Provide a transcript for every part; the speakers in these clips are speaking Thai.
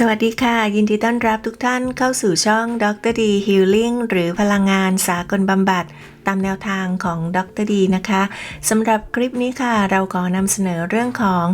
สวัสดีค่ะ ยินดีต้อนรับทุกท่านเข้าสู่ช่องดรดีฮิลลิ่งหรือพลังงานสากลบำบัด ตามแนวทางของดรดีนะคะสำหรับคลิปนี้ค่ะ เราขอนำเสนอเรื่องของ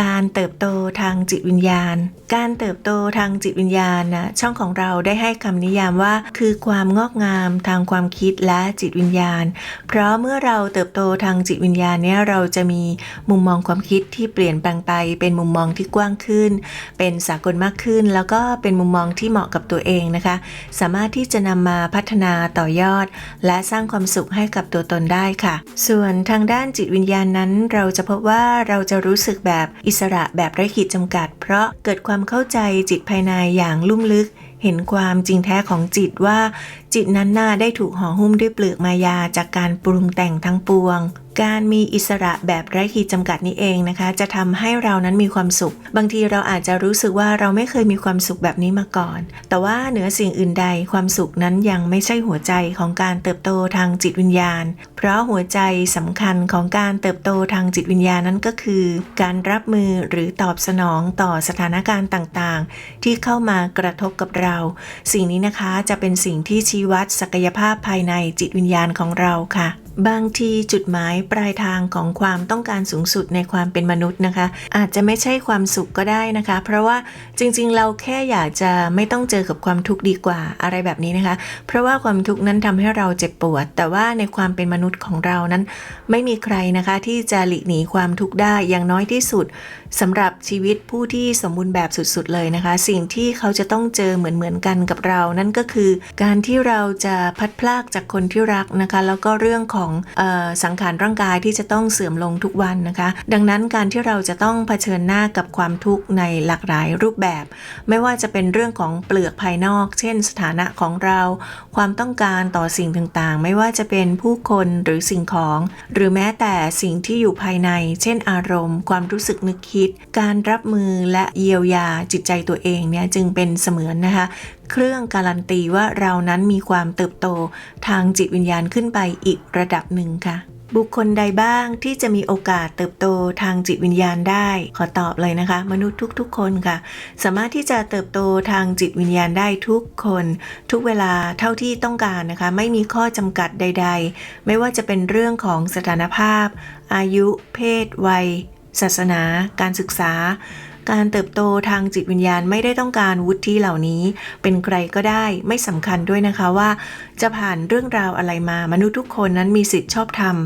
การเติบโตทางจิตวิญญาณ การเติบโตทางจิตวิญญาณนะช่องของเราได้ให้คำนิยามว่า คือความงอกงามทางความคิดและจิตวิญญาณ เพราะเมื่อเราเติบโตทางจิตวิญญาณเนี่ยเราจะมีมุมมองความคิดที่เปลี่ยนแปลงไป เป็นมุมมองที่กว้างขึ้น เป็นสากลมากขึ้น แล้วก็เป็นมุมมองที่เหมาะกับตัวเองนะคะ สามารถที่จะนำมาพัฒนาต่อยอด และสร้างความสุขให้กับตัวตนได้ค่ะ ส่วนทางด้านจิตวิญญาณนั้น เราจะพบว่าเราจะรู้สึกแบบอิสระแบบไร้ขีดจำกัด เพราะเกิดความเข้าใจจิตภายในอย่างลุ่มลึก เห็นความจริงแท้ของจิตว่า จิตนั้นน่าได้ถูกห่อหุ้มด้วยเปลือกมายาจากการปรุงแต่งทั้งปวง การมีอิสระแบบไร้ขีดจำกัดนี้เองนะคะ จะทำให้เรานั้นมีความสุข บางทีเราอาจจะรู้สึกว่าเราไม่เคยมีความสุขแบบนี้มาก่อน แต่ว่าเหนือสิ่งอื่นใดความสุขนั้นยังไม่ใช่หัวใจของการเติบโตทางจิตวิญญาณ เพราะหัวใจสำคัญของการเติบโตทางจิตวิญญาณนั้นก็คือ การรับมือหรือตอบสนองต่อสถานการณ์ต่างๆ ที่เข้ามากระทบกับเรา สิ่งนี้นะคะจะเป็นสิ่งที่ชี้วัดศักยภาพภายในจิตวิญญาณของเราค่ะ บางทีจุดหมายปลายทางของความต้องการสูงสุดในความเป็นมนุษย์นะคะ อาจจะไม่ใช่ความสุขก็ได้นะคะ เพราะว่าจริงๆ เราแค่อยากจะไม่ต้องเจอกับความทุกข์ดีกว่าอะไรแบบนี้นะคะ เพราะว่าความทุกข์นั้นทำให้เราเจ็บปวด แต่ว่าในความเป็นมนุษย์ของเรานั้น ไม่มีใครนะคะที่จะหลีกหนีความทุกข์ได้อย่างน้อยที่สุดสำหรับชีวิตผู้ที่สมบูรณ์แบบสุดๆเลยนะคะ สิ่งที่เขาจะต้องเจอเหมือนๆกันกับเรา นั่นก็คือ การที่เราจะพัดพลากจากคนที่รักนะคะ แล้วก็เรื่องของเออสังขารร่างกายที่จะต้องเสื่อมลงทุกวันนะคะ ดังนั้นการที่เราจะต้องเผชิญหน้ากับความทุกข์ในหลากหลายรูปแบบ ไม่ว่าจะเป็นเรื่องของเปลือกภายนอก เช่น สถานะของเรา ความต้องการต่อสิ่งต่างๆ ไม่ว่าจะเป็นผู้คนหรือสิ่งของ หรือแม้แต่สิ่งที่อยู่ภายใน เช่น อารมณ์ ความรู้สึกนึกคิด การรับมือและเยียวยาจิตใจตัวเองเนี่ยจึงเป็นเสมือนนะคะ เครื่องการันตีว่าเรานั้นมีความเติบโตทางจิตวิญญาณขึ้นไปอีกระดับหนึ่งค่ะ บุคคลใดบ้างที่จะมีโอกาสเติบโตทางจิตวิญญาณได้ ขอตอบเลยนะคะ มนุษย์ทุกๆ คนค่ะ สามารถที่จะเติบโตทางจิตวิญญาณได้ทุกคน ทุกเวลาเท่าที่ต้องการนะคะ ไม่มีข้อจำกัดใด ๆ ไม่ว่าจะเป็นเรื่องของสถานภาพ อายุ เพศ วัยศาสนา การศึกษา การเติบโตทางจิตวิญญาณไม่ได้ต้องการวุฒิเหล่านี้ เป็นใครก็ได้ไม่สำคัญด้วยนะคะว่า จะผ่านเรื่องราวอะไรมามนุษย์ทุกคนนั้นมีสิทธิ์ชอบธรรม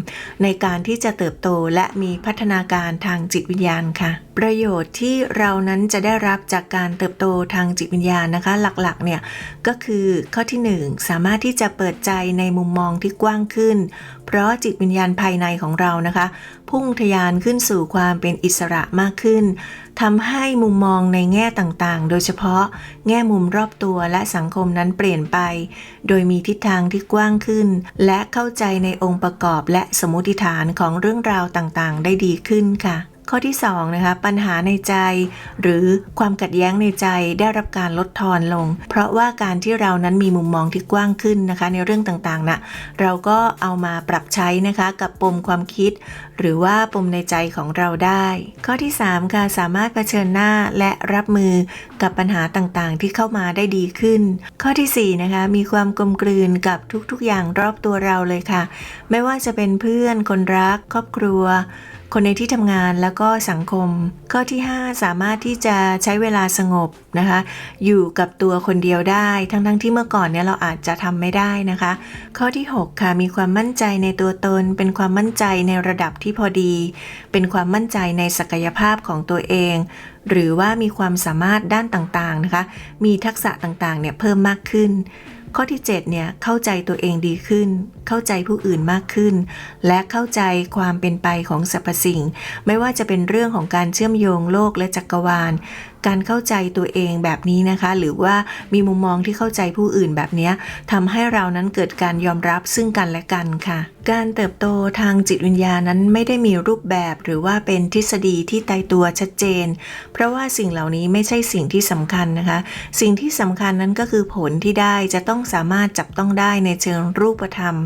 ในการที่จะเติบโตและมีพัฒนาการทางจิตวิญญาณค่ะ ประโยชน์ที่เรานั้นจะได้รับจากการเติบโตทางจิตวิญญาณนะคะ หลักๆเนี่ยก็คือข้อที่ 1 สามารถที่จะเปิดใจในมุมมองที่กว้างขึ้น เพราะจิตวิญญาณภายในของเรานะคะ พุ่งทะยานขึ้นสู่ความเป็นอิสระมากขึ้นทำให้มุมมองในแง่ต่างๆ โดยเฉพาะแง่มุมรอบตัวและสังคมนั้นเปลี่ยนไป โดยมีทิศทางที่กว้างขึ้น และเข้าใจในองค์ประกอบและสมมติฐานของเรื่องราวต่างๆ ได้ดีขึ้นค่ะ ข้อที่2นะคะปัญหาในใจ หรือความขัดแย้งในใจได้รับการลดทอนลง เพราะว่าการที่เรานั้นมีมุมมองที่กว้างขึ้นนะคะ ในเรื่องต่างๆนะเราก็เอามาปรับใช้นะคะกับปมความคิด หรือว่าปมในใจของเราได้ ข้อที่3ค่ะสามารถเผชิญหน้าและรับมือกับปัญหาต่างๆ ที่เข้ามาได้ดีขึ้น ข้อที่4นะคะมีความกลมกลืนกับทุกๆอย่างรอบตัวเราเลยค่ะ ไม่ว่าจะเป็นเพื่อนคนรัก ครอบครัว คนในที่ทำงานแล้วก็สังคม ข้อที่ 5 สามารถที่จะใช้เวลาสงบนะคะ อยู่กับตัวคนเดียวได้ ทั้งๆทที่เมื่อก่อนเนี่ยเราอาจจะทำไม่ได้นะคะ ข้อที่ 6 ค่ะมีความมั่นใจในตัวตน เป็นความมั่นใจในระดับที่พอดี เป็นความมั่นใจในศักยภาพของตัวเอง หรือว่ามีความสามารถด้านต่างๆนะคะ มีทักษะต่างๆเนี่ยเพิ่มมากขึ้น ข้อที่7เนี่ยเข้าใจตัวเองดีขึ้น เข้าใจผู้อื่นมากขึ้น และเข้าใจความเป็นไปของสรรพสิ่ง ไม่ว่าจะเป็นเรื่องของการเชื่อมโยงโลกและจักรวาล การเข้าใจตัวเองแบบนี้นะคะ หรือว่ามีมุมมองที่เข้าใจผู้อื่นแบบนี้ทำให้เรานั้นเกิดการยอมรับซึ่งกันและกันค่ะ การเติบโตทางจิตวิญญาณนั้นไม่ได้มีรูปแบบหรือว่าเป็นทฤษฎีที่ตายตัวชัดเจน เพราะว่าสิ่งเหล่านี้ไม่ใช่สิ่งที่สำคัญนะคะ สิ่งที่สำคัญนั้นก็คือผลที่ได้จะต้องสามารถจับต้องได้ในเชิงรูปธรรม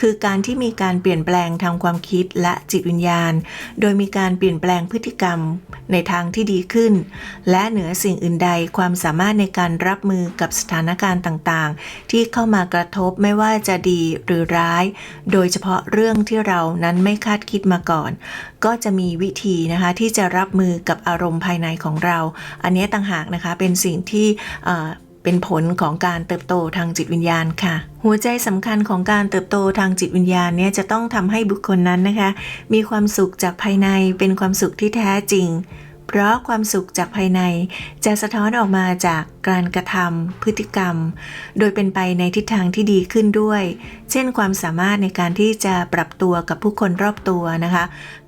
คือการที่มีการเปลี่ยนแปลงทางความคิดและจิตวิญญาณ โดยมีการเปลี่ยนแปลงพฤติกรรมในทางที่ดีขึ้น และและเหนือสิ่งอื่นใดความสามารถในการรับมือกับสถานการณ์ต่างๆ ที่เข้ามากระทบไม่ว่าจะดีหรือร้าย โดยเฉพาะเรื่องที่เรานั้นไม่คาดคิดมาก่อน ก็จะมีวิธีนะคะที่จะรับมือกับอารมณ์ภายในของเรา อันนี้ต่างหากนะคะเป็นสิ่งที่เอ่อเป็นผลของการเติบโตทางจิตวิญญาณค่ะ หัวใจสำคัญของการเติบโตทางจิตวิญญาณเนี่ยจะต้องทำให้บุคคลนั้นนะคะ มีความสุขจากภายในเป็นความสุขที่แท้จริง เพราะความสุขจากภายในจะสะท้อนออกมาจากการกระทำพฤติกรรม โดยเป็นไปในทิศทางที่ดีขึ้นด้วย เช่นความสามารถในการที่จะปรับตัวกับผู้คนรอบตัวนะคะ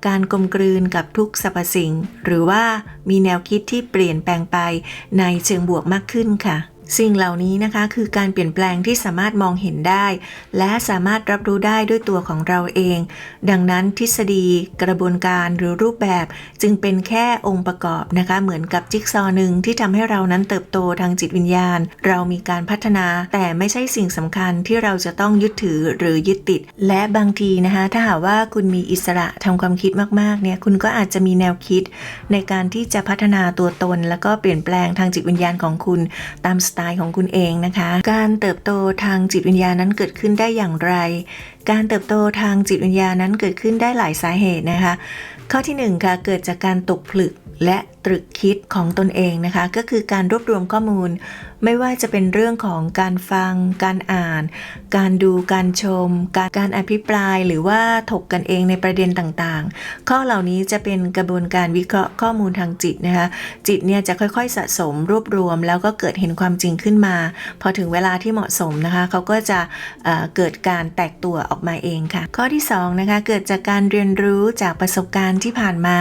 การกลมกลืนกับทุกสรรพสิ่ง หรือว่ามีแนวคิดที่เปลี่ยนแปลงไปในเชิงบวกมากขึ้นค่ะ สิ่งเหล่านี้นะคะคือการเปลี่ยนแปลงที่สามารถมองเห็นได้ และสามารถรับรู้ได้ด้วยตัวของเราเอง ดังนั้นทฤษฎี กระบวนการหรือรูปแบบจึงเป็นแค่องค์ประกอบนะคะ เหมือนกับจิ๊กซอว์หนึ่งที่ทำให้เรานั้นเติบโตทางจิตวิญญาณ เรามีการพัฒนาแต่ไม่ใช่สิ่งสำคัญที่เราจะต้องยึดถือหรือยึดติด และบางทีนะคะถ้าหากว่าคุณมีอิสระทาความคิดมากๆเนี่ยคุณก็อาจจะมีแนวคิด ในการที่จะพัฒนาตัวตน แล้วก็เปลี่ยนแปลงทางจิตวิญญาณของคุณตามสไตล์ของคุณเองนะคะ การเติบโตทางจิตวิญญาณนั้นเกิดขึ้นได้อย่างไร การเติบโตทางจิตวิญญาณนั้นเกิดขึ้นได้หลายสาเหตุนะคะ ข้อที่หนึ่งค่ะเกิดจากการตกผลึกและ ตรึกคิดของตนเองนะคะ ก็คือการรวบรวมข้อมูล ไม่ว่าจะเป็นเรื่องของการฟัง การอ่าน การดูการชม การการอภิปรายหรือว่าถกกันเองในประเด็นต่างๆ ข้อเหล่านี้จะเป็นกระบวนการวิเคราะห์ข้อมูลทางจิตนะคะ จิตเนี่ยจะค่อยๆ สะสมรวบรวม แล้วก็เกิดเห็นความจริงขึ้นมา พอถึงเวลาที่เหมาะสมนะคะเขาก็จะเเกิดการแตกตัวออกมาเองค่ะ ข้อที่สองนะคะเกิดจากการเรียนรู้จากประสบการณ์ที่ผ่านมา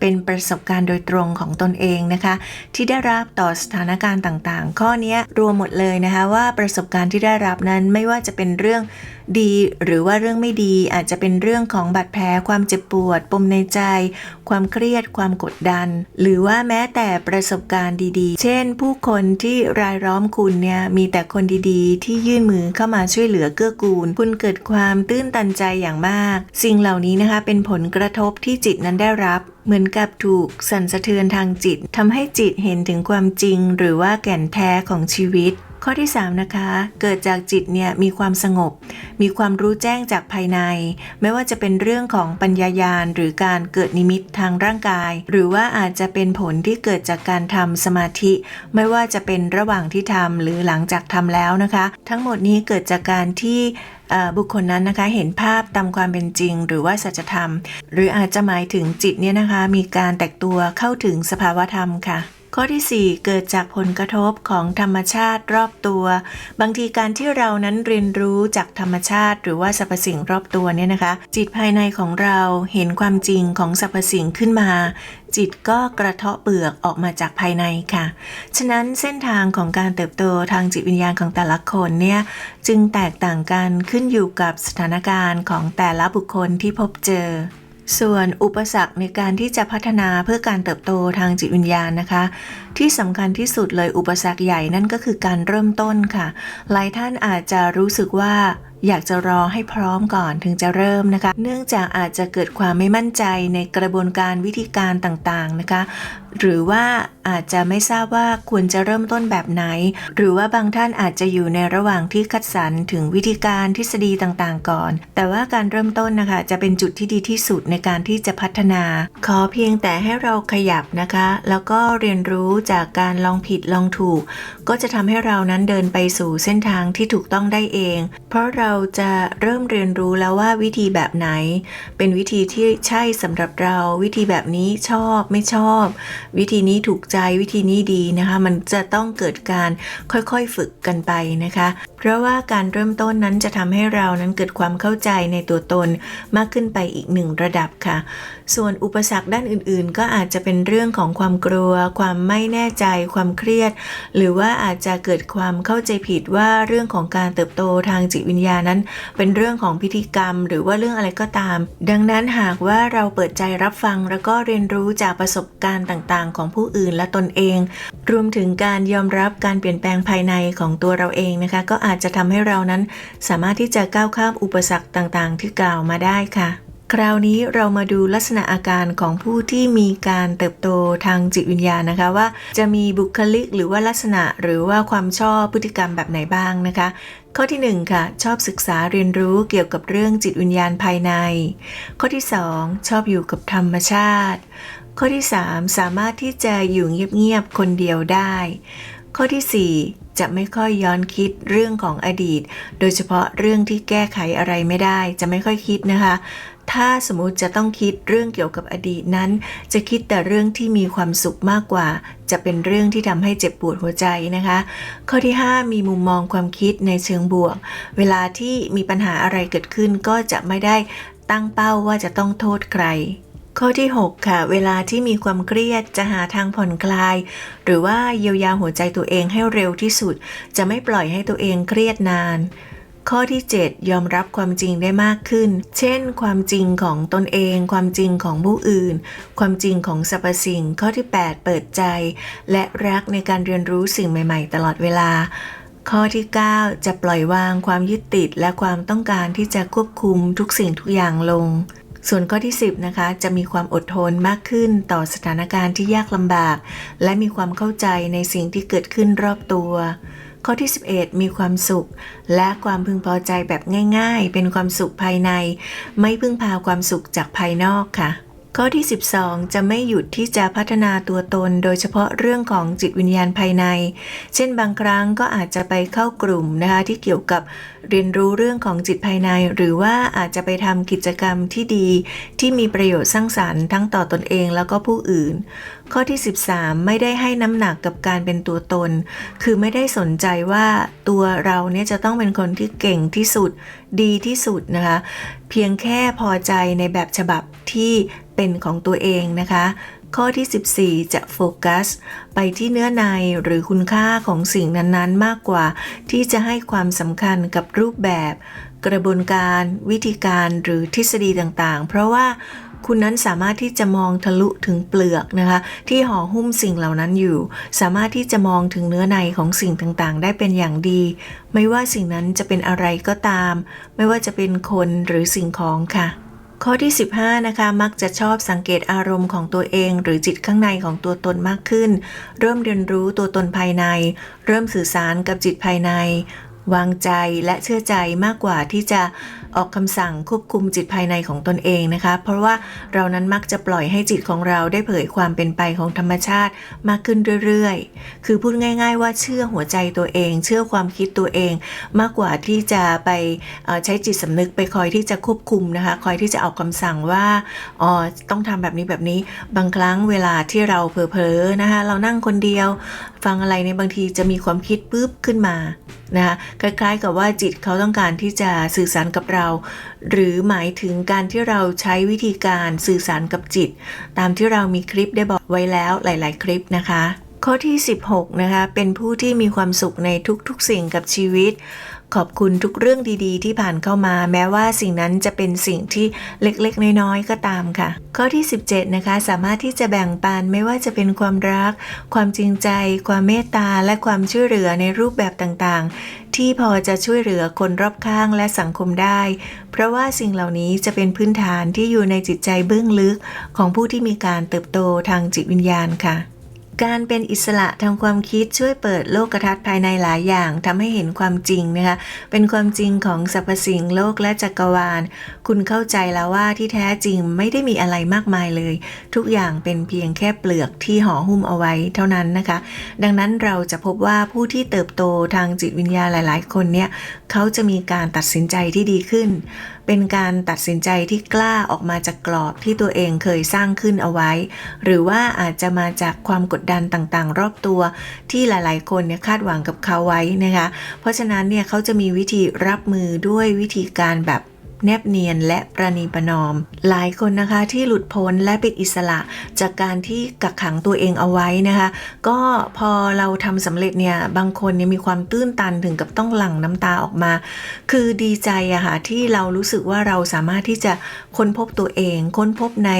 เป็นประสบการณ์โดยตรงของตนเองนะคะ ที่ได้รับต่อสถานการณ์ต่างๆ ข้อนี้รวมหมดเลยนะคะว่าประสบการณ์ที่ได้รับนั้นไม่ว่าจะเป็นเรื่องดีหรือว่าเรื่องไม่ดีอาจจะเป็นเรื่องของบาดแผลความเจ็บปวด ปมในใจ ความเครียด ความกดดัน หรือว่าแม้แต่ประสบการณ์ดีๆ เช่น ผู้คนที่รายล้อมคุณเนี่ยมีแต่คนดีๆ ที่ยื่นมือเข้ามาช่วยเหลือเกื้อกูล คุณเกิดความตื้นตันใจอย่างมาก สิ่งเหล่านี้นะคะเป็นผลกระทบที่จิตนั้นได้รับเหมือนกับถูกสั่นสะเทือนทางจิตทำให้จิตเห็นถึงความจริง หรือว่าแก่นแท้ของชีวิต ข้อที่ 3 นะคะ เกิดจากจิตเนี่ยมีความสงบ มีความรู้แจ้งจากภายใน ไม่ว่าจะเป็นเรื่องของปัญญายาณหรือการเกิดนิมิตทางร่างกาย หรือว่าอาจจะเป็นผลที่เกิดจากการทำสมาธิ ไม่ว่าจะเป็นระหว่างที่ทำหรือหลังจากทำแล้วนะคะ ทั้งหมดนี้เกิดจากการที่บุคคลนั้นนะคะเห็นภาพตามความเป็นจริง หรือว่าสัจธรรม หรืออาจจะหมายถึงจิตเนี่ยนะคะมีการแตกตัวเข้าถึงสภาวธรรมค่ะ ข้อทีสี่ 4 เกิดจากผลกระทบของธรรมชาติรอบตัว บางทีการที่เรานั้นเรียนรู้จากธรรมชาติ หรือว่าสรรพสิ่งรอบตัวเนี่ยนะคะ จิตภายในของเราเห็นความจริงของสรรพสิ่งขึ้นมา จิตก็กระเทาะเปลือกออกมาจากภายในค่ะ ฉะนั้นเส้นทางของการเติบโตทางจิตวิญญาณของแต่ละคนเนี่ยจึงแตกต่างกันขึ้นอยู่กับสถานการณ์ของแต่ละบุคคลที่พบเจอ ส่วนอุปสรรคในการที่จะพัฒนาเพื่อการเติบโตทางจิตวิญญาณนะคะ ที่สำคัญที่สุดเลยอุปสรรคใหญ่นั่นก็คือการเริ่มต้นค่ะ หลายท่านอาจจะรู้สึกว่า อยากจะรอให้พร้อมก่อนถึงจะเริ่มนะคะ เนื่องจากอาจจะเกิดความไม่มั่นใจในกระบวนการวิธีการต่างๆนะคะ หรือว่าอาจจะไม่ทราบว่าควรจะเริ่มต้นแบบไหน หรือว่าบางท่านอาจจะอยู่ในระหว่างที่คัดสรรถึงวิธีการทฤษฎีต่างๆ ก่อน แต่ว่าการเริ่มต้นนะคะ จะเป็นจุดที่ดีที่สุดในการที่จะพัฒนา ขอเพียงแต่ให้เราขยับนะคะ แล้วก็เรียนรู้จากการลองผิดลองถูก ก็จะทำให้เรานั้นเดินไปสู่เส้นทางที่ถูกต้องได้เอง เพราะเราราจะเริ่มเรียนรู้แล้วว่าวิธีแบบไหน เป็นวิธีที่ใช่สำหรับเรา วิธีแบบนี้ชอบไม่ชอบ วิธีนี้ถูกใจวิธีนี้ดีนะคะ มันจะต้องเกิดการค่อยๆฝึกกันไปนะคะเพราะว่าการเริ่มต้นนั้นจะทำให้เรานั้นเกิดความเข้าใจในตัวตนมากขึ้นไปอีกหนึ่งระดับค่ะ ส่วนอุปสรรคด้านอื่นๆ ก็อาจจะเป็นเรื่องของความกลัว ความไม่แน่ใจ ความเครียด หรือว่าอาจจะเกิดความเข้าใจผิดว่าเรื่องของการเติบโตทางจิตวิญญาณนั้น เป็นเรื่องของพิธีกรรม หรือว่าเรื่องอะไรก็ตาม ดังนั้นหากว่าเราเปิดใจรับฟังแล้วก็เรียนรู้จากประสบการณ์ต่าง ๆ ของผู้อื่นและตนเอง รวมถึงการยอมรับการเปลี่ยนแปลงภายในของตัวเราเองนะคะก็อาจจะทำให้เรานั้น สามารถที่จะก้าวข้ามอุปสรรคต่างๆ ที่กล่าวมาได้ค่ะ คราวนี้เรามาดูลักษณะอาการของผู้ที่มีการเติบโตทางจิตวิญญาณนะคะว่า จะมีบุคลิกหรือว่าลักษณะหรือว่าความชอบพฤติกรรมแบบไหนบ้างนะคะข้อที่1ค่ะชอบศึกษาเรียนรู้เกี่ยวกับเรื่องจิตวิญญาณภายใน ข้อที่ 2 ชอบอยู่กับธรรมชาติ ข้อที่ 3 สามารถที่จะอยู่เงียบๆคนเดียวได้ ข้อที่ 4 จะไม่ค่อยย้อนคิดเรื่องของอดีต โดยเฉพาะเรื่องที่แก้ไขอะไรไม่ได้ จะไม่ค่อยคิดนะคะ ถ้าสมมติจะต้องคิดเรื่องเกี่ยวกับอดีตนั้น จะคิดแต่เรื่องที่มีความสุขมากกว่า จะเป็นเรื่องที่ทำให้เจ็บปวดหัวใจนะคะ ข้อที่ 5 มีมุมมองความคิดในเชิงบวก เวลาที่มีปัญหาอะไรเกิดขึ้นก็จะไม่ได้ตั้งเป้าว่าจะต้องโทษใคร ข้อที่ 6 ค่ะ เวลาที่มีความเครียดจะหาทางผ่อนคลาย หรือว่าเยียวยาหัวใจตัวเองให้เร็วที่สุด จะไม่ปล่อยให้ตัวเองเครียดนาน ข้อที่ 7 ยอมรับความจริงได้มากขึ้น เช่น ความจริงของตนเอง ความจริงของผู้อื่น ความจริงของสรรพสิ่ง ข้อที่ 8 เปิดใจ และรักในการเรียนรู้สิ่งใหม่ ๆ ตลอดเวลาข้อที่ 9 จะปล่อยวางความยึดติดและความต้องการที่จะควบคุมทุกสิ่งทุกอย่างลง ส่วนข้อที่ 10นะคะจะมีความอดทนมากขึ้นต่อสถานการณ์ที่ยากลำบาก และมีความเข้าใจในสิ่งที่เกิดขึ้นรอบตัว ข้อที่ 11 มีความสุข และความพึงพอใจแบบง่าย ๆ เป็นความสุขภายใน ไม่พึ่งพาความสุขจากภายนอกค่ะ ข้อที่ 12 จะไม่หยุดที่จะพัฒนาตัวตน โดยเฉพาะเรื่องของจิตวิญญาณภายใน เช่นบางครั้งก็อาจจะไปเข้ากลุ่มนะคะที่เกี่ยวกับเรียนรู้เรื่องของจิตภายใน หรือว่าอาจจะไปทำกิจกรรมที่ดี ที่มีประโยชน์สร้างสรรค์ทั้งต่อตนเองแล้วก็ผู้อื่น ข้อที่ 13 ไม่ได้ให้น้ำหนักกับการเป็นตัวตน คือไม่ได้สนใจว่าตัวเราเนี่ยจะต้องเป็นคนที่เก่งที่สุด ดีที่สุดนะคะ เพียงแค่พอใจในแบบฉบับที่ เป็นของตัวเองนะคะ ข้อที่ 14 จะโฟกัส ไปที่เนื้อในหรือคุณค่าของสิ่งนั้นๆ มากกว่า ที่จะให้ความสำคัญกับรูปแบบ กระบวนการ วิธีการหรือทฤษฎีต่างๆ เพราะว่าคุณนั้นสามารถที่จะมองทะลุถึงเปลือกนะคะ ที่ห่อหุ้มสิ่งเหล่านั้นอยู่ สามารถที่จะมองถึงเนื้อในของสิ่งต่างๆ ได้เป็นอย่างดี ไม่ว่าสิ่งนั้นจะเป็นอะไรก็ตาม ไม่ว่าจะเป็นคนหรือสิ่งของค่ะ ข้อที่ 15 นะคะ มักจะชอบสังเกตอารมณ์ของตัวเอง หรือจิตข้างในของตัวตนมากขึ้น เริ่มเรียนรู้ตัวตนภายใน เริ่มสื่อสารกับจิตภายใน วางใจและเชื่อใจมากกว่าที่จะ ออกคำสั่งควบคุมจิตภายในของตนเองนะคะ เพราะว่าเรานั้นมักจะปล่อยให้จิตของเราได้เผยความเป็นไปของธรรมชาติมากขึ้นเรื่อยๆ คือพูดง่าย ๆ ว่าเชื่อหัวใจตัวเอง เชื่อความคิดตัวเอง มากกว่าที่จะไปใช้จิตสำนึกไปคอยที่จะควบคุมนะคะ คอยที่จะออกคำสั่งว่าอ๋อต้องทำแบบนี้แบบนี้ บางครั้งเวลาที่เราเผลอๆนะคะ เรานั่งคนเดียว ฟังอะไรในบางทีจะมีความคิดปุ๊บขึ้นมานะคะคล้าย ๆ กับว่าจิตเขาต้องการที่จะสื่อสารกับเราเรา หรือหมายถึงการที่เราใช้วิธีการสื่อสารกับจิต ตามที่เรามีคลิปได้บอกไว้แล้วหลาย ๆ คลิปนะคะ ข้อที่ 16 นะคะ เป็นผู้ที่มีความสุขในทุกๆสิ่งกับชีวิต ขอบคุณทุกเรื่องดีๆ ที่ผ่านเข้ามา แม้ว่าสิ่งนั้นจะเป็นสิ่งที่เล็กๆ น้อยๆ ก็ตามค่ะ ข้อที่ 17 นะคะ สามารถที่จะแบ่งปันไม่ว่าจะเป็นความรัก ความจริงใจ ความเมตตา และความช่วยเหลือในรูปแบบต่างๆ ที่พอจะช่วยเหลือคนรอบข้างและสังคมได้ เพราะว่าสิ่งเหล่านี้จะเป็นพื้นฐานที่อยู่ในจิตใจเบื้องลึกของผู้ที่มีการเติบโตทางจิตวิญญาณค่ะ การเป็นอิสระทางความคิดช่วยเปิดโลกทัศน์ภายในหลายอย่างทำให้เห็นความจริงนะคะ เป็นความจริงของสรรพสิ่งโลกและจักรวาล คุณเข้าใจแล้วว่าที่แท้จริงไม่ได้มีอะไรมากมายเลย ทุกอย่างเป็นเพียงแค่เปลือกที่ห่อหุ้มเอาไว้เท่านั้นนะคะ ดังนั้นเราจะพบว่าผู้ที่เติบโตทางจิตวิญญาณหลาย ๆ คนเนี่ยเขาจะมีการตัดสินใจที่ดีขึ้น เป็นการตัดสินใจที่กล้าออกมาจากกรอบที่ตัวเองเคยสร้างขึ้นเอาไว้ หรือว่าอาจจะมาจากความกดดันต่างๆ รอบตัว ที่หลายๆ คนเนี่ยคาดหวังกับเขาไว้นะคะ เพราะฉะนั้นเนี่ยเขาจะมีวิธีรับมือด้วยวิธีการแบบ แนบเนียนและประนีประนอม หลายคนนะคะที่หลุดพ้นและเป็นอิสระจากการที่กักขังตัวเองเอาไว้นะคะ ก็พอเราทำสำเร็จเนี่ยบางคนเนี่ยมีความตื้นตันถึงกับต้องหลั่งน้ำตาออกมา คือดีใจอะค่ะที่เรารู้สึกว่าเราสามารถที่จะค้นพบตัวเอง ค้นพบใน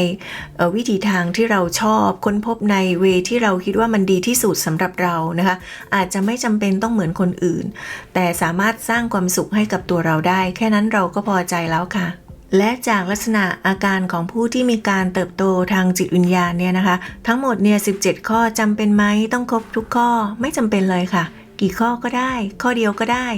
วิถีทางที่เราชอบ ค้นพบในเวที่เราคิดว่ามันดีที่สุดสำหรับเรานะคะ อาจจะไม่จำเป็นต้องเหมือนคนอื่น แต่สามารถสร้างความสุขให้กับตัวเราได้ แค่นั้นเราก็พอใจแล้วค่ะ และจากลักษณะอาการของผู้ที่มีการเติบโตทางจิตวิญญาณเนี่ยนะคะ ทั้งหมดเนี่ย17 ข้อจำเป็นไหมต้องครบทุกข้อไม่จำเป็นเลยค่ะ กี่ข้อก็ได้ ข้อเดียวก็ได้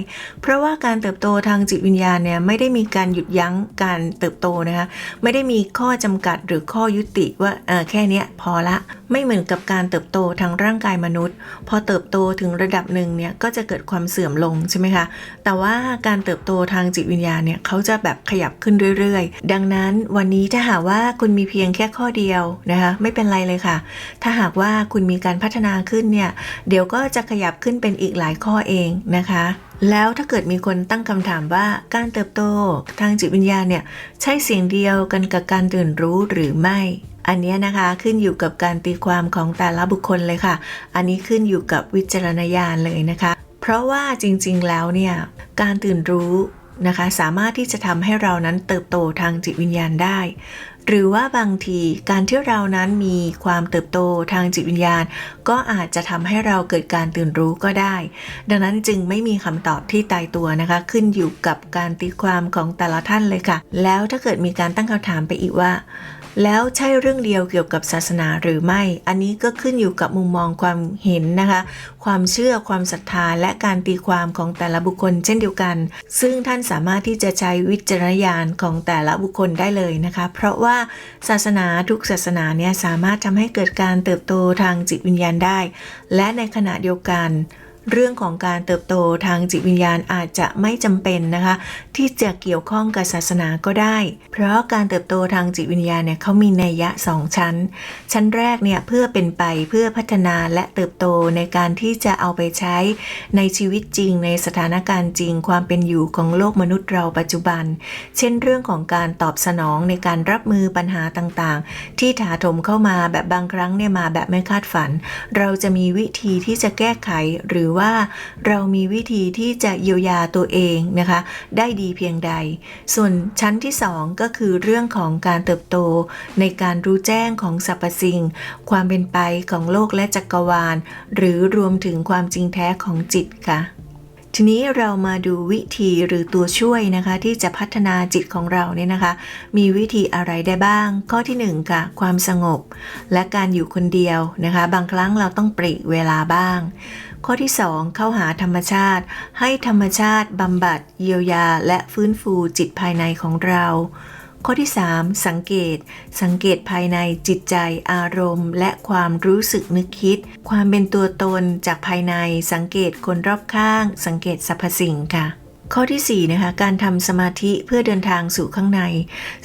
เพราะว่าการเติบโตทางจิตวิญญาณเนี่ยไม่ได้มีการหยุดยั้งการเติบโตนะคะไม่ได้มีข้อจำกัดหรือข้อยุติว่าเออแค่นี้พอละ ไม่เหมือนกับการเติบโตทางร่างกายมนุษย์ พอเติบโตถึงระดับหนึ่งเนี่ยก็จะเกิดความเสื่อมลงใช่ไหมคะแต่ว่าการเติบโตทางจิตวิญญาณเนี่ยเขาจะแบบขยับขึ้นเรื่อยๆ ดังนั้นวันนี้ถ้าหากว่าคุณมีเพียงแค่ข้อเดียวนะคะไม่เป็นไรเลยค่ะ ถ้าหากว่าคุณมีการพัฒนาขึ้นเนี่ยเดี๋ยวก็จะขยับขึ้นเป็นอีกหลายข้อเองนะคะ แล้วถ้าเกิดมีคนตั้งคำถามว่าการเติบโตทางจิตวิญญาณเนี่ยใช่เสียงเดียวกันกับการตื่นรู้หรือไม่อันเนี้ยนะคะขึ้นอยู่กับการตีความของแต่ละบุคคลเลยค่ะ อันนี้ขึ้นอยู่กับวิจารณญาณเลยนะคะ เพราะว่าจริงๆแล้วเนี่ยการตื่นรู้นะคะสามารถที่จะทำให้เรานั้นเติบโตทางจิตวิญญาณได้ หรือว่าบางทีการที่เรานั้นมีความเติบโตทางจิตวิญญาณ ก็อาจจะทำให้เราเกิดการตื่นรู้ก็ได้ ดังนั้นจึงไม่มีคำตอบที่ตายตัวนะคะ ขึ้นอยู่กับการตีความของแต่ละท่านเลยค่ะ แล้วถ้าเกิดมีการตั้งคำถามไปอีกว่า แล้วใช่เรื่องเดียวเกี่ยวกับศาสนาหรือไม่ อันนี้ก็ขึ้นอยู่กับมุมมองความเห็นนะคะ ความเชื่อความศรัทธาและการตีความของแต่ละบุคคลเช่นเดียวกัน ซึ่งท่านสามารถที่จะใช้วิจารณญาณของแต่ละบุคคลได้เลยนะคะ เพราะว่าศาสนาทุกศาสนาเนี่ยสามารถทำให้เกิดการเติบโตทางจิตวิญญาณได้ และในขณะเดียวกัน เรื่องของการเติบโตทางจิตวิญญาณอาจจะไม่จำเป็นนะคะ ที่จะเกี่ยวข้องกับศาสนาก็ได้ เพราะการเติบโตทางจิตวิญญาณเนี่ยเขามีนัยยะสองชั้น ชั้นแรกเนี่ยเพื่อเป็นไปเพื่อพัฒนาและเติบโตในการที่จะเอาไปใช้ในชีวิตจริง ในสถานการณ์จริง ความเป็นอยู่ของโลกมนุษย์เราปัจจุบัน เช่นเรื่องของการตอบสนองในการรับมือปัญหาต่างๆ ที่ถาโถมเข้ามาแบบบางครั้งเนี่ยมาแบบไม่คาดฝัน เราจะมีวิธีที่จะแก้ไขหรือว่าว่าเรามีวิธีที่จะเยียวยาตัวเองนะคะ ได้ดีเพียงใด ส่วนชั้นที่สองก็คือเรื่องของการเติบโต ในการรู้แจ้งของสรรพสิ่ง ความเป็นไปของโลกและจักรวาล หรือรวมถึงความจริงแท้ของจิตค่ะทีนี้เรามาดูวิธีหรือตัวช่วยนะคะ ที่จะพัฒนาจิตของเราเนี่ยนะคะ มีวิธีอะไรได้บ้าง ข้อที่หนึ่งค่ะความสงบ และการอยู่คนเดียวนะคะ บางครั้งเราต้องปริเวลาบ้าง ข้อที่ 2 เข้าหาธรรมชาติ ให้ธรรมชาติบำบัด เยียวยา และฟื้นฟูจิตภายในของเรา ข้อที่ 3 สังเกต สังเกตภายในจิตใจ อารมณ์ และความรู้สึกนึกคิด ความเป็นตัวตนจากภายใน สังเกตคนรอบข้าง สังเกตสรรพสิ่งค่ะข้อทีสี่4นะคะการทำสมาธิเพื่อเดินทางสู่ข้างใน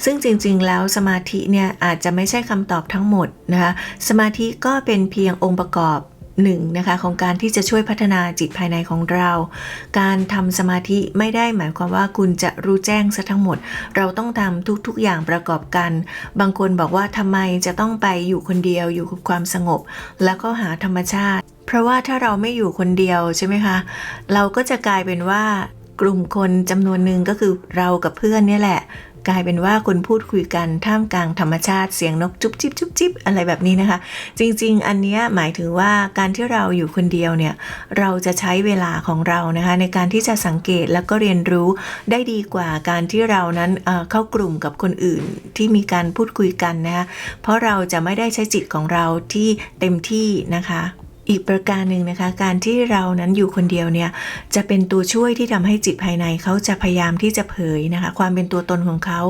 ซึ่งจริงๆ แล้วสมาธิเนี่ยอาจจะไม่ใช่คำตอบทั้งหมดนะคะสมาธิก็เป็นเพียงองค์ประกอบ หนึ่งนะคะของการที่จะช่วยพัฒนาจิตภายในของเรา การทำสมาธิไม่ได้หมายความว่าคุณจะรู้แจ้งซะทั้งหมด เราต้องทำทุกๆอย่างประกอบกัน บางคนบอกว่าทำไมจะต้องไปอยู่คนเดียวอยู่กับความสงบ แล้วก็หาธรรมชาติ เพราะว่าถ้าเราไม่อยู่คนเดียวใช่ไหมคะ เราก็จะกลายเป็นว่ากลุ่มคนจำนวนหนึ่งก็คือเรากับเพื่อนนี่แหละ กลายเป็นว่าคนพูดคุยกันท่ามกลางธรรมชาติเสียงนกจุ๊บจิ๊บจุ๊บจิ๊บอะไรแบบนี้นะคะ จริง ๆ อันนี้หมายถึงว่าการที่เราอยู่คนเดียวเนี่ยเราจะใช้เวลาของเรานะคะในการที่จะสังเกตแล้วก็เรียนรู้ได้ดีกว่าการที่เรานั้นเเข้ากลุ่มกับคนอื่นที่มีการพูดคุยกันนะคะเพราะเราจะไม่ได้ใช้จิตของเราที่เต็มที่นะคะ อีกประการหนึ่งนะคะ การที่เรานั้นอยู่คนเดียวเนี่ยจะเป็นตัวช่วยที่ทำให้จิตภายในเขาจะพยายามที่จะเผยนะคะ ความเป็นตัวตนของเขา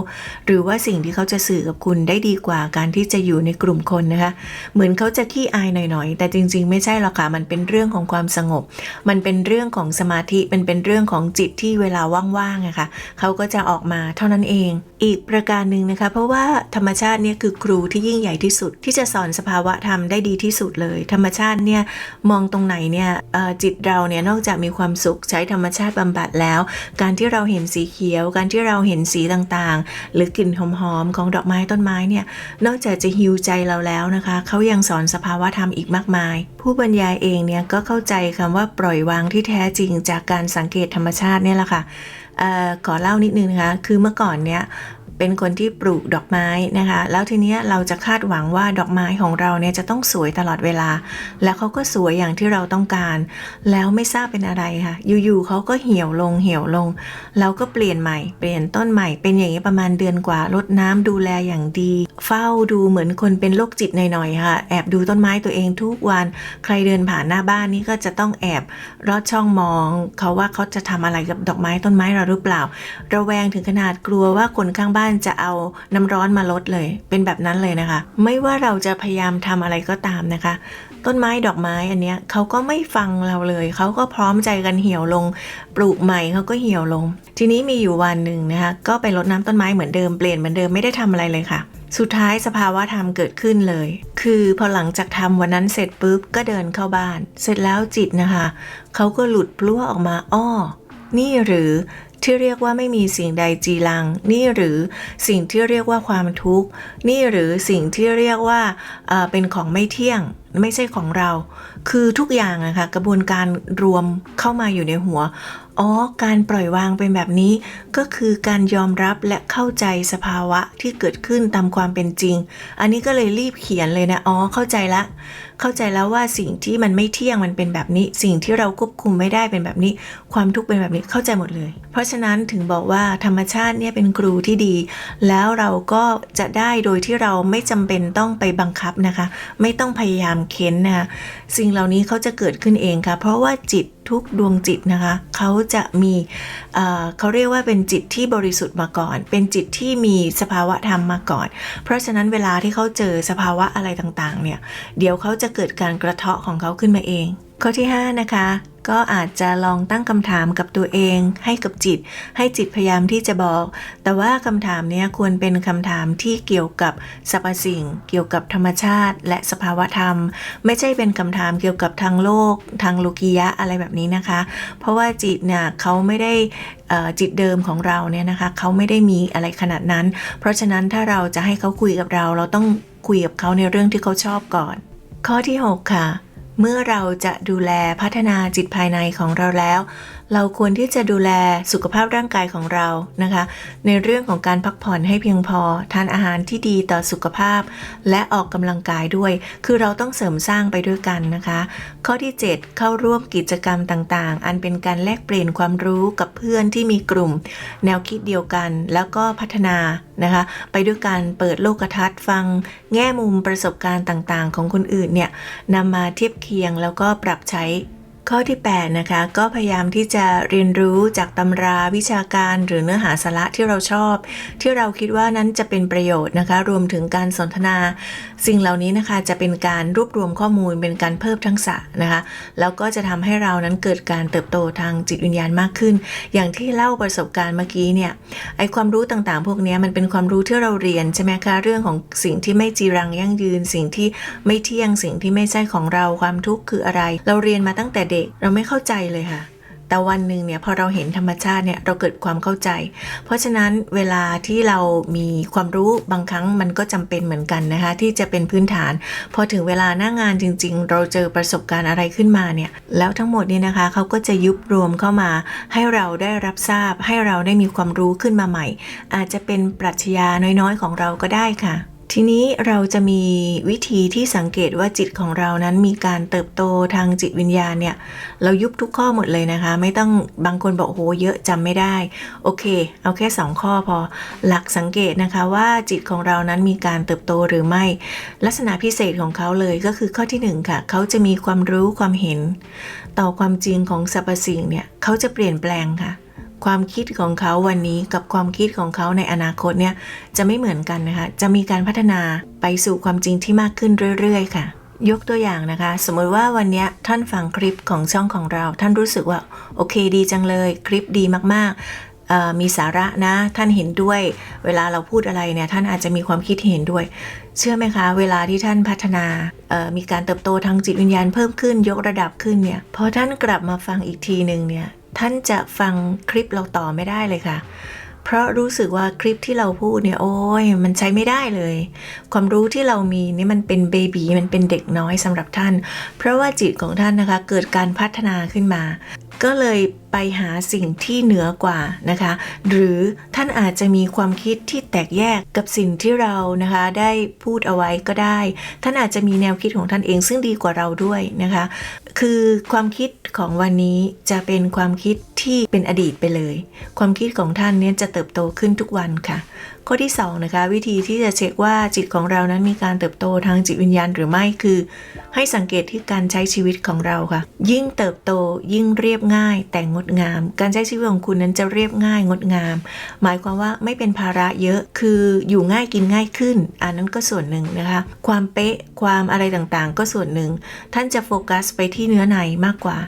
หรือว่าสิ่งที่เขาจะสื่อกับคุณได้ดีกว่าการที่จะอยู่ในกลุ่มคนนะคะ เหมือนเขาจะขี้อายหน่อยๆ แต่จริงๆ ไม่ใช่หรอกค่ะมันเป็นเรื่องของความสงบ มันเป็นเรื่องของสมาธิมันเป็นเรื่องของจิตที่เวลาว่างๆอะค่ะเขาก็จะออกมาเท่านั้นเอง อีกประการหนึ่งนะคะ เพราะว่าธรรมชาติเนี่ยคือครูที่ยิ่งใหญ่ที่สุด ที่จะสอนสภาวะธรรมได้ดีที่สุดเลย ธรรมชาติเนี่ยมองตรงไหนเนี่ยจิตเราเนี่ยนอกจากมีความสุขใช้ธรรมชาติบำบัดแล้ว การที่เราเห็นสีเขียว การที่เราเห็นสีต่างๆ หรือกลิ่นหอมๆของดอกไม้ต้นไม้เนี่ยนอกจากจะฮิวใจเราแล้วนะคะเขายังสอนสภาวะธรรมอีกมากมาย ผู้บรรยายเองเนี่ยก็เข้าใจคำว่าปล่อยวางที่แท้จริงจากการสังเกตธรรมชาติเนี่ยแหละค่ะเอ่อขอเล่านิดนึงนะคะ คือเมื่อก่อนเนี่ย เป็นคนที่ปลูกดอกไม้นะคะ แล้วทีเนี้ยเราจะคาดหวังว่าดอกไม้ของเราเนี่ยจะต้องสวยตลอดเวลา แล้วเขาก็สวยอย่างที่เราต้องการ แล้วไม่ทราบเป็นอะไรค่ะ อยู่ๆเขาก็เหี่ยวลงเหี่ยวลง เราก็เปลี่ยนใหม่ เปลี่ยนต้นใหม่ เป็นอย่างนี้ประมาณเดือนกว่า รดน้ำดูแลอย่างดี เฝ้าดูเหมือนคนเป็นโรคจิตหน่อยๆค่ะ แอบดูต้นไม้ตัวเองทุกวัน ใครเดินผ่านหน้าบ้านนี่ก็จะต้องแอบรอดช่องมองเขาว่าเขาจะทำอะไรกับดอกไม้ต้นไม้เราหรือเปล่า ระแวงถึงขนาดกลัวว่าคนข้างบ้านจะเอาน้ำร้อนมาลดเลย เป็นแบบนั้นเลยนะคะ ไม่ว่าเราจะพยายามทำอะไรก็ตามนะคะ ต้นไม้ดอกไม้อันเนี้ยเขาก็ไม่ฟังเราเลย เขาก็พร้อมใจกันเหี่ยวลง ปลูกใหม่เขาก็เหี่ยวลง ทีนี้มีอยู่วันหนึ่งนะคะก็ไปรดน้ำต้นไม้เหมือนเดิมเปลี่ยนเหมือนเดิมไม่ได้ทำอะไรเลยค่ะสุดท้ายสภาวะธรรมเกิดขึ้นเลย คือพอหลังจากทำวันนั้นเสร็จปุ๊บก็เดินเข้าบ้าน เสร็จแล้วจิตนะคะ เขาก็หลุดพลั่วออกมาอ้อ นี่หรือ ที่เรียกว่าไม่มีสิ่งใดจีรัง นี่หรือสิ่งที่เรียกว่าความทุกข์ นี่หรือสิ่งที่เรียกว่าเอ่อเป็นของไม่เที่ยงไม่ใช่ของเรา คือทุกอย่างอะค่ะกระบวนการรวมเข้ามาอยู่ในหัว อ๋อ การปล่อยวางเป็นแบบนี้ ก็คือการยอมรับและเข้าใจสภาวะที่เกิดขึ้นตามความเป็นจริง อันนี้ก็เลยรีบเขียนเลยนะ อ๋อ เข้าใจละ เข้าใจแล้วว่าสิ่งที่มันไม่เที่ยงมันเป็นแบบนี้ สิ่งที่เราควบคุมไม่ได้เป็นแบบนี้ ความทุกข์เป็นแบบนี้เข้าใจหมดเลย เพราะฉะนั้นถึงบอกว่าธรรมชาติเนี่ยเป็นครูที่ดี แล้วเราก็จะได้โดยที่เราไม่จำเป็นต้องไปบังคับนะคะ ไม่ต้องพยายามเค้นนะคะสิ่งเหล่านี้เขาจะเกิดขึ้นเองค่ะ เพราะว่าจิต ทุกดวงจิตนะคะเขาจะมีเอ่อเขาเรียกว่าเป็นจิตที่บริสุทธิ์มาก่อน เป็นจิตที่มีสภาวะธรรมมาก่อน เพราะฉะนั้นเวลาที่เขาเจอสภาวะอะไรต่างๆเนี่ยเดี๋ยวเขาจะเกิดการกระเทาะของเขาขึ้นมาเอง ข้อที่ 5 นะคะ ก็อาจจะลองตั้งคำถามกับตัวเอง ให้กับจิต ให้จิตพยายามที่จะบอก แต่ว่าคำถามเนี้ยควรเป็นคำถามที่เกี่ยวกับสรรพสิ่ง เกี่ยวกับธรรมชาติ และสภาวะธรรม ไม่ใช่เป็นคำถามเกี่ยวกับทางโลก ทางโลกียะอะไรแบบนี้นะคะ เพราะว่าจิตเนี่ยเขาไม่ได้อ่อจิตเดิมของเราเนี่ยนะคะเขาไม่ได้มีอะไรขนาดนั้น เพราะฉะนั้นถ้าเราจะให้เขาคุยกับเรา เราต้องคุยกับเขาในเรื่องที่เขาชอบก่อน ข้อที่ 6 ค่ะ เมื่อเราจะดูแลพัฒนาจิตภายในของเราแล้วเราควรที่จะดูแลสุขภาพร่างกายของเรานะคะ ในเรื่องของการพักผ่อนให้เพียงพอ ทานอาหารที่ดีต่อสุขภาพ และออกกำลังกายด้วย คือเราต้องเสริมสร้างไปด้วยกันนะคะ ข้อที่ 7 เข้าร่วมกิจกรรมต่างๆ อันเป็นการแลกเปลี่ยนความรู้กับเพื่อนที่มีกลุ่ม แนวคิดเดียวกัน แล้วก็พัฒนานะคะ ไปด้วยการเปิดโลกทัศน์ฟัง แง่มุมประสบการณ์ต่างๆ ของคนอื่นเนี่ยนำมาเทียบเคียงแล้วก็ปรับใช้ ข้อที่ 8 นะคะ ก็พยายามที่จะเรียนรู้จากตำราวิชาการหรือเนื้อหาสาระที่เราชอบ ที่เราคิดว่านั้นจะเป็นประโยชน์นะคะ รวมถึงการสนทนา สิ่งเหล่านี้นะคะจะเป็นการรวบรวมข้อมูลเป็นการเพิ่มทักษะนะคะ แล้วก็จะทำให้เรานั้นเกิดการเติบโตทางจิตวิญญาณมากขึ้น อย่างที่เล่าประสบการณ์เมื่อกี้เนี่ยไอความรู้ต่างๆ พวกนี้มันเป็นความรู้ที่เราเรียนใช่ไหมคะเรื่องของสิ่งที่ไม่จีรังยั่งยืน สิ่งที่ไม่เที่ยงสิ่งที่ไม่ใช่ของเราความทุกข์คืออะไร เราเรียนมาตั้งแต่เด็กเราไม่เข้าใจเลยค่ะ แต่วันหนึ่งเนี่ยพอเราเห็นธรรมชาติเนี่ยเราเกิดความเข้าใจ เพราะฉะนั้นเวลาที่เรามีความรู้บางครั้งมันก็จำเป็นเหมือนกันนะคะ ที่จะเป็นพื้นฐาน พอถึงเวลาหน้างานจริง ๆ เราเจอประสบการณ์อะไรขึ้นมาเนี่ยแล้วทั้งหมดนี่นะคะเขาก็จะยุบรวมเข้ามา ให้เราได้รับทราบ ให้เราได้มีความรู้ขึ้นมาใหม่ อาจจะเป็นปรัชญาน้อยๆ ของเราก็ได้ค่ะ ทีนี้เราจะมีวิธีที่สังเกตว่าจิตของเรานั้นมีการเติบโตทางจิตวิญญาณเนี่ย เรายุบทุกข้อหมดเลยนะคะ ไม่ต้องบางคนบอกโหเยอะจำไม่ได้ โอเค เอาแค่ 2 ข้อพอ หลักสังเกตนะคะว่าจิตของเรานั้นมีการเติบโตหรือไม่ ลักษณะพิเศษของเขาเลยก็คือข้อที่หนึ่งค่ะ เขาจะมีความรู้ความเห็น ต่อความจริงของสรรพสิ่งเนี่ยเขาจะเปลี่ยนแปลงค่ะ ความคิดของเขาวันนี้กับความคิดของเขาในอนาคตเนี่ยจะไม่เหมือนกันนะคะ จะมีการพัฒนาไปสู่ความจริงที่มากขึ้นเรื่อยๆ ค่ะ ยกตัวอย่างนะคะ สมมติว่าวันนี้ท่านฟังคลิปของช่องของเรา ท่านรู้สึกว่าโอเคดีจังเลยคลิปดีมากๆมีสาระนะ ท่านเห็นด้วย เวลาเราพูดอะไรเนี่ยท่านอาจจะมีความคิดเห็นด้วย เชื่อไหมคะ เวลาที่ท่านพัฒนามีการเติบโตทางจิตวิญญาณเพิ่มขึ้น ยกระดับขึ้นเนี่ยพอท่านกลับมาฟังอีกทีหนึ่งเนี่ย ท่านจะฟังคลิปเราต่อไม่ได้เลยค่ะ เพราะรู้สึกว่าคลิปที่เราพูดเนี่ยโอ้ยมันใช้ไม่ได้เลย ความรู้ที่เรามีนี่มันเป็นเบบีมันเป็นเด็กน้อยสำหรับท่าน เพราะว่าจิตของท่านนะคะเกิดการพัฒนาขึ้นมา ก็เลยไปหาสิ่งที่เหนือกว่านะคะ หรือท่านอาจจะมีความคิดที่แตกแยกกับสิ่งที่เรานะคะได้พูดเอาไว้ก็ได้ ท่านอาจจะมีแนวคิดของท่านเองซึ่งดีกว่าเราด้วยนะคะ คือความคิดของวันนี้จะเป็นความคิดที่เป็นอดีตไปเลย ความคิดของท่านเนี่ยจะเติบโตขึ้นทุกวันค่ะ ข้อที่สองนะคะวิธีที่จะเช็คว่าจิตของเรานั้นมีการเติบโตทางจิตวิญญาณหรือไม่คือ ให้สังเกตที่การใช้ชีวิตของเราค่ะ ยิ่งเติบโตยิ่งเรียบง่ายแต่งดงาม การใช้ชีวิตของคุณนั้นจะเรียบง่ายงดงาม หมายความว่าไม่เป็นภาระเยอะคืออยู่ง่ายกินง่ายขึ้น อันนั้นก็ส่วนหนึ่งนะคะ ความเป๊ะความอะไรต่างๆ ก็ส่วนหนึ่ง ท่านจะโฟกัสไปที่เนื้อในมากกว่า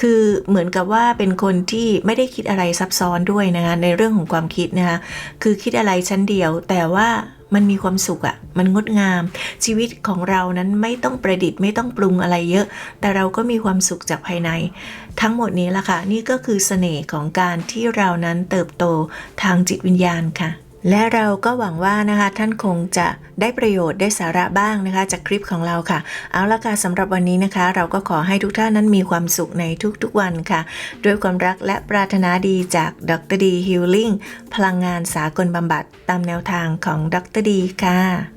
คือเหมือนกับว่าเป็นคนที่ไม่ได้คิดอะไรซับซ้อนด้วยนะคะในเรื่องของความคิดนะคะคือคิดอะไรชั้นเดียว แต่ว่ามันมีความสุขอะมันงดงาม ชีวิตของเรานั้นไม่ต้องประดิษฐ์ไม่ต้องปรุงอะไรเยอะ แต่เราก็มีความสุขจากภายใน ทั้งหมดนี้ละค่ะ นี่ก็คือเสน่ห์ของการที่เรานั้นเติบโตทางจิตวิญญาณค่ะ และเราก็หวังว่านะคะท่านคงจะได้ประโยชน์ได้สาระบ้างนะคะ จากคลิปของเราค่ะ เอาละค่ะสำหรับวันนี้นะคะ เราก็ขอให้ทุกท่านนั้นมีความสุขในทุกๆวันค่ะ ด้วยความรักและปรารถนาดีจากดรดีฮิลลิ่งพลังงานสากลบำบัดตามแนวทางของดรดีค่ะ